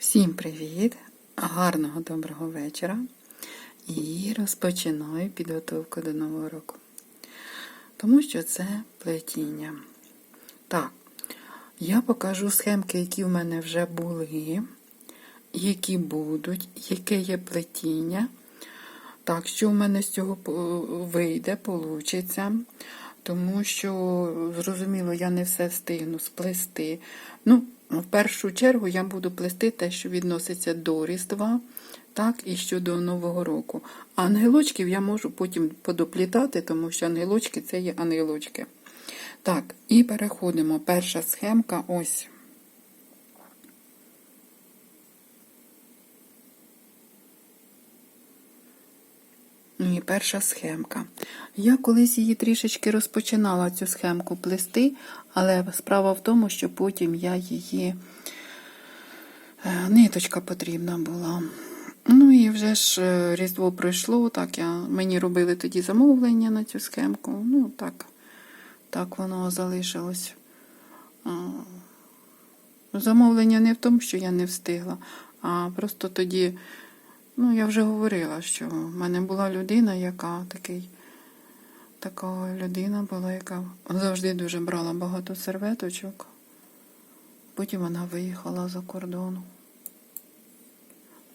Всім привіт! Гарного доброго вечора. І розпочинаю підготовку до Нового року. Тому що це плетіння. Так, я покажу схемки, які в мене вже були, які будуть, яке є плетіння. Так, що в мене з цього вийде, получиться. Тому що, зрозуміло, я не все встигну сплести. Ну, в першу чергу я буду плести те, що відноситься до Різдва, так, і щодо Нового року. А ангелочків я можу потім подоплітати, тому що ангелочки це є ангелочки. Так, і переходимо. Перша схемка ось. І перша схемка. Я колись її трішечки розпочинала цю схемку плести, але справа в тому, що потім я її е, ниточка потрібна була. Ну і вже ж е, Різдво пройшло, так я, мені робили тоді замовлення на цю схемку. Ну, так, так воно залишилось. Замовлення не в тому, що я не встигла, а просто тоді. Ну, я вже говорила, що в мене була людина, яка такий, така людина була, яка завжди дуже брала багато серветочок. Потім вона виїхала за кордон.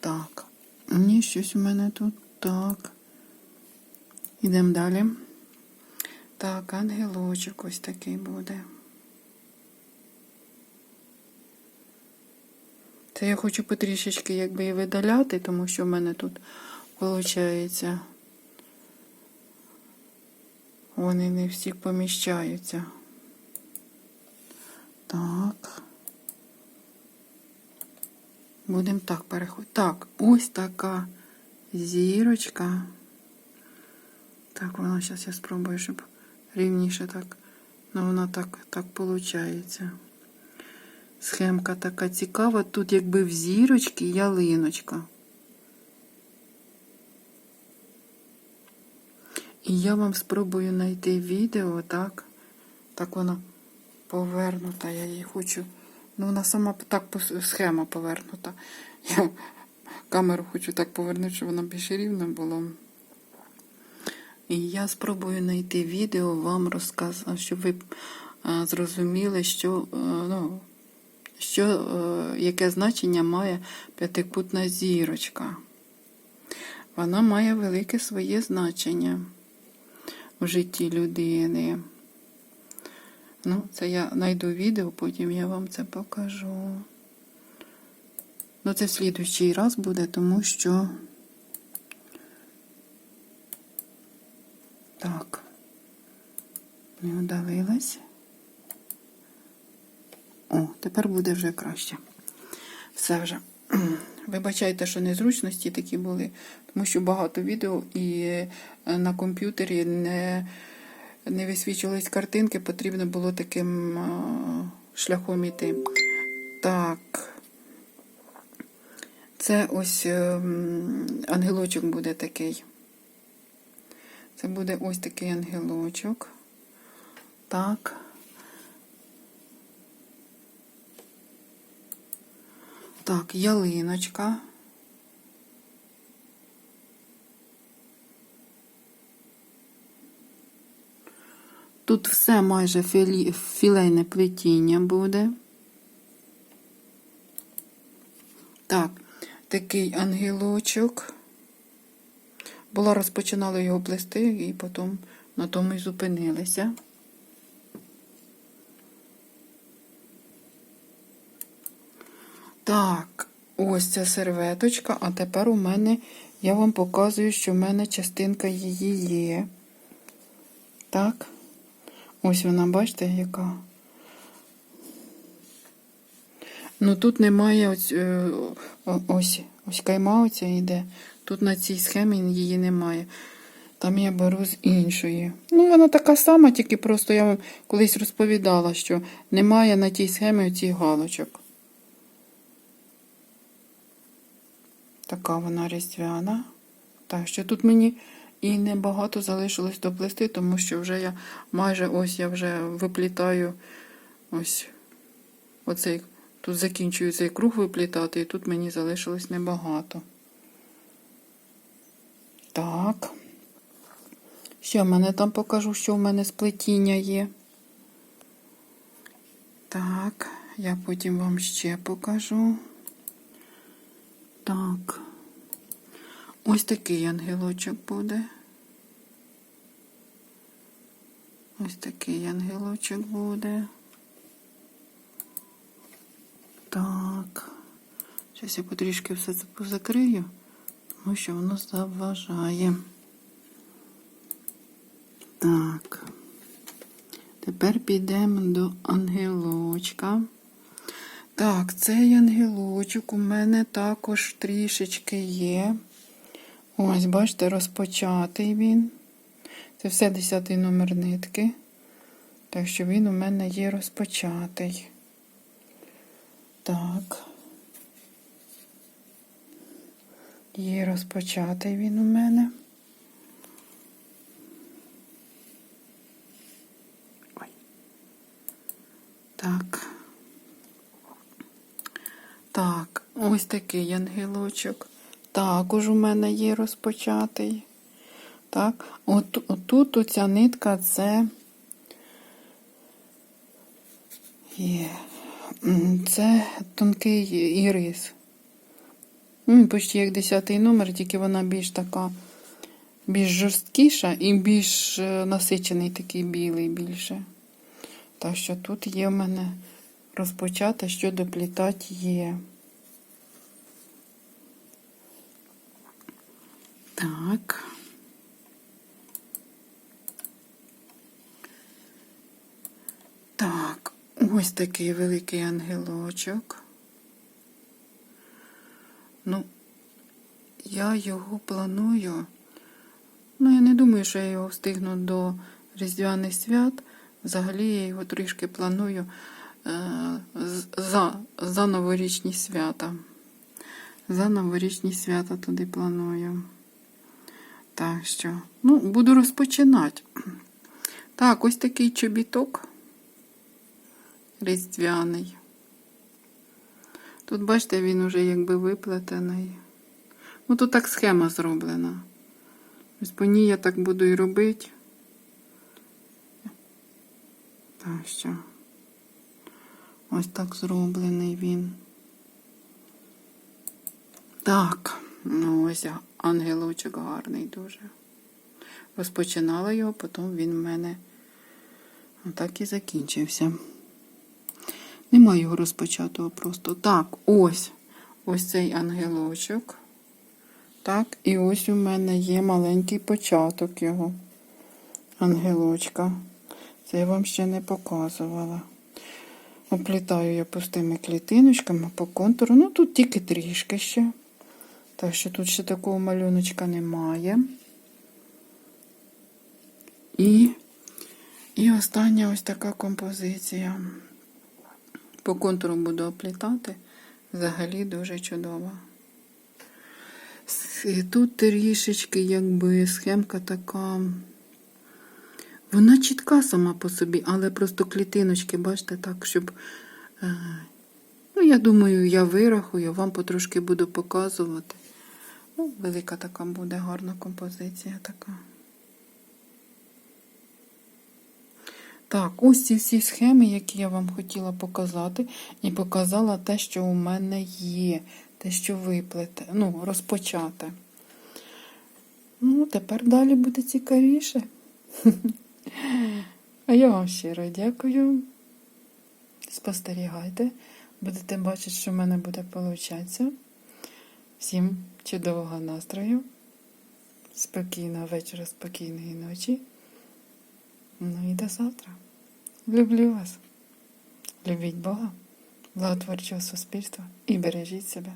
Так, ні, щось у мене тут так. Ідемо далі. Так, ангелочок ось такий буде. Це я хочу потрішечки якби і видаляти, тому що в мене тут виходить. Вони не всі поміщаються. Так. Будемо так переходити. Так, ось така зірочка. Так, вона зараз я спробую, щоб рівніше так. Ну, вона так, так виходить. Схемка така цікава. Тут якби в зірочки ялиночка. І я вам спробую знайти відео, так? Так вона повернута. Я її хочу. Ну, вона сама так схема повернута. Я камеру хочу так повернути, щоб вона більш рівна була. І я спробую знайти відео, вам розказати, щоб ви зрозуміли, що, ну, що, е, яке значення має п'ятикутна зірочка. Вона має велике своє значення в житті людини. Ну, це я знайду відео, потім я вам це покажу. Ну, це в слідуючий раз буде, тому що. Так, не удалилась. О, тепер буде вже краще. Все вже. Вибачайте, що незручності такі були, тому що багато відео і е, на комп'ютері не, не висвічувались картинки, потрібно було таким шляхом іти. Так. Це ось ем, ангелочок буде такий. Це буде ось такий ангелочок. Так. Так, ялиночка. Тут все майже філейне плетіння буде. Так, такий ангелочок. Була розпочинала його плести і потім на тому і зупинилися. Так, ось ця серветочка, а тепер у мене, я вам показую, що в мене частинка її є. Так, ось вона, бачите, яка. Ну тут немає ось, е, ось, ось кайма оця йде. Тут на цій схемі її немає. Там я беру з іншої. Ну, вона така сама, тільки просто я вам колись розповідала, що немає на тій схемі оцих галочок. Така вона різдвяна. Так що тут мені і небагато залишилось доплести, тому що вже я майже ось я вже виплітаю ось оцей Тут закінчую цей круг виплітати, і тут мені залишилось небагато. Так. Ще в мене там покажу, що в мене сплетіння є. Так, я потім вам ще покажу. Так. Ось такий ангелочок буде. Ось такий ангелочок буде. Так. Зараз я потрішки все це позакрию, тому що воно заважає. Так. Тепер підемо до ангелочка. Так, цей ангелочок у мене також трішечки є. Ось, бачите, розпочатий він. Це все 10 номер нитки. Так що він у мене є розпочатий. Так. Є розпочатий він у мене. Так. Так, ось такий ангелочок. Також у мене є розпочатий. Так, от, отут оця нитка це є. Це тонкий ірис. Почти як 10 номер, тільки вона більш така, більш жорсткіша і більш е, насичений такий білий більше. Так що тут є в мене розпочати, що доплітати є. Так. Так, ось такий великий ангелочок. Ну, я його планую. Ну, я не думаю, що я його встигну до Різдвяних свят. Взагалі я його трішки планую е, за, за новорічні свята. За новорічні свята туди планую. Так що, ну, буду розпочинати. Так, ось такий чобіток різдвяний. Тут, бачите, він уже якби виплетений. Ну, тут так схема зроблена. Ось по ній я так буду і робити. Так що. Ось так зроблений він. Так, ну ось ангелочок гарний дуже. Розпочинала його, потім він в мене отак і закінчився. Нема його розпочатого просто. Так, ось. Ось цей ангелочок. Так, і ось у мене є маленький початок його. Ангелочка. Це я вам ще не показувала. Оплітаю я пустими клітиночками по контуру. Ну, тут тільки трішки ще. Так що тут ще такого малюночка немає. І, і остання ось така композиція. По контуру буду оплітати. Взагалі дуже чудово. Тут трішечки, якби схемка така. Вона чітка сама по собі, але просто клітиночки, бачите, так, щоб. е, Ну, я думаю, я вирахую, вам потрошки буду показувати. Ну, велика така буде гарна композиція така. Так, ось ці всі схеми, які я вам хотіла показати, і показала те, що у мене є, те, що виплете, ну, розпочати. Ну, тепер далі буде цікавіше. А я вам щиро дякую. Спостерігайте, будете бачити, що в мене буде получатися. Всім чудового настрою, спокійного вечора, спокійної ночі. Ну і до завтра. Люблю вас. Любіть Бога, благотворчого суспільства і бережіть себе.